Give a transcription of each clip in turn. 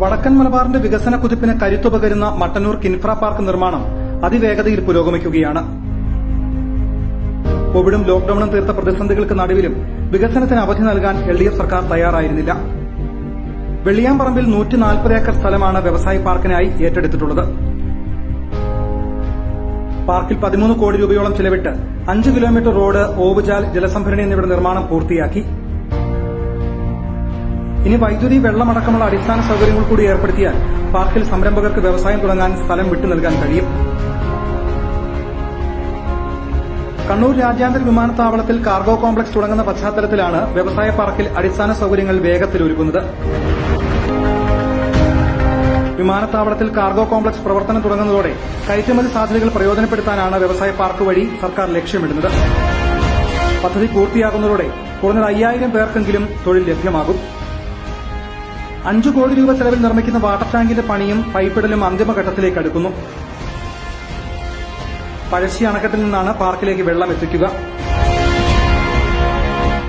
വടക്കൻ മലബാറിന്റെ വികസന കുതിപ്പിന് കരുത്തുപകരുന്ന മട്ടന്നൂർ കിൻഫ്ര പാർക്ക് നിർമ്മാണം അതിവേഗതയിൽ പുരോഗമിക്കുകയാണ്. കോവിഡും ലോക്ഡൌണും തീർത്ത പ്രതിസന്ധികൾക്ക് നടുവിലും വികസനത്തിന് അവധി നൽകാൻ എൽ ഡി എഫ് സർക്കാർ തയ്യാറായിരുന്നില്ല. വെള്ളിയാമ്പറമ്പിൽ നൂറ്റി നാൽപ്പത് ഏക്കർ സ്ഥലമാണ് വ്യവസായ പാർക്കിനായി ഏറ്റെടുത്തിട്ടുള്ളത്. പാർക്കിൽ പതിമൂന്ന് കോടി രൂപയോളം ചിലവിട്ട് അഞ്ച് കിലോമീറ്റർ റോഡ് ഓവുചാൽ ജലസംഭരണി എന്നിവയുടെ നിർമ്മാണം പൂർത്തിയാക്കി. ഇനി വൈദ്യുതി വെള്ളമടക്കമുള്ള അടിസ്ഥാന സൗകര്യങ്ങൾ കൂടി ഏർപ്പെടുത്തിയാൽ പാർക്കിൽ സംരംഭകർക്ക് വ്യവസായം തുടങ്ങാൻ സ്ഥലം വിട്ടു നൽകാൻ കഴിയും. കണ്ണൂർ രാജ്യാന്തര വിമാനത്താവളത്തിൽ കാർഗോ കോംപ്ലക്സ് തുടങ്ങുന്ന പശ്ചാത്തലത്തിലാണ് വ്യവസായ പാർക്കിൽ അടിസ്ഥാന സൌകര്യങ്ങൾ വേഗത്തിൽ ഒരുക്കുന്നത്. വിമാനത്താവളത്തിൽ കാർഗോ കോംപ്ലക്സ് പ്രവർത്തനം തുടങ്ങുന്നതോടെ കയറ്റുമതി സാധ്യതകൾ പ്രയോജനപ്പെടുത്താനാണ് വ്യവസായ പാർക്ക് വഴി സർക്കാർ ലക്ഷ്യമിടുന്നത്. പദ്ധതി പൂർത്തിയാകുന്നതോടെ കുറഞ്ഞത് അയ്യായിരം പേർക്കെങ്കിലും തൊഴിൽ ലഭ്യമാകും. അഞ്ചു കോടി രൂപ ചെലവിൽ നിർമ്മിക്കുന്ന വാട്ടർ ടാങ്കിന്റെ പണിയും പൈപ്പിടലും അന്തിമഘട്ടത്തിലേക്ക് അടുക്കുന്നു. പഴശ്ശി അണക്കെട്ടിൽ നിന്നാണ് പാർക്കിലേക്ക് വെള്ളം എത്തിക്കുക.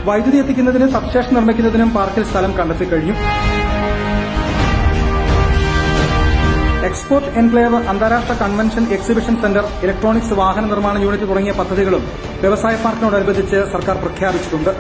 വൈദ്യുതി എത്തിക്കുന്നതിനും സബ്സ്റ്റേഷൻ നിർമ്മിക്കുന്നതിനും പാർക്കിൽ സ്ഥലം കണ്ടെത്തി കഴിഞ്ഞു. എക്സ്പോർട്ട് എൻക്ലേവ് അന്താരാഷ്ട്ര കൺവെൻഷൻ എക്സിബിഷൻ സെന്റർ ഇലക്ട്രോണിക്സ് വാഹന നിർമ്മാണ യൂണിറ്റ് തുടങ്ങിയ പദ്ധതികളും വ്യവസായ പാർക്കിനോടനുബന്ധിച്ച് സർക്കാർ പ്രഖ്യാപിച്ചിട്ടുണ്ട്.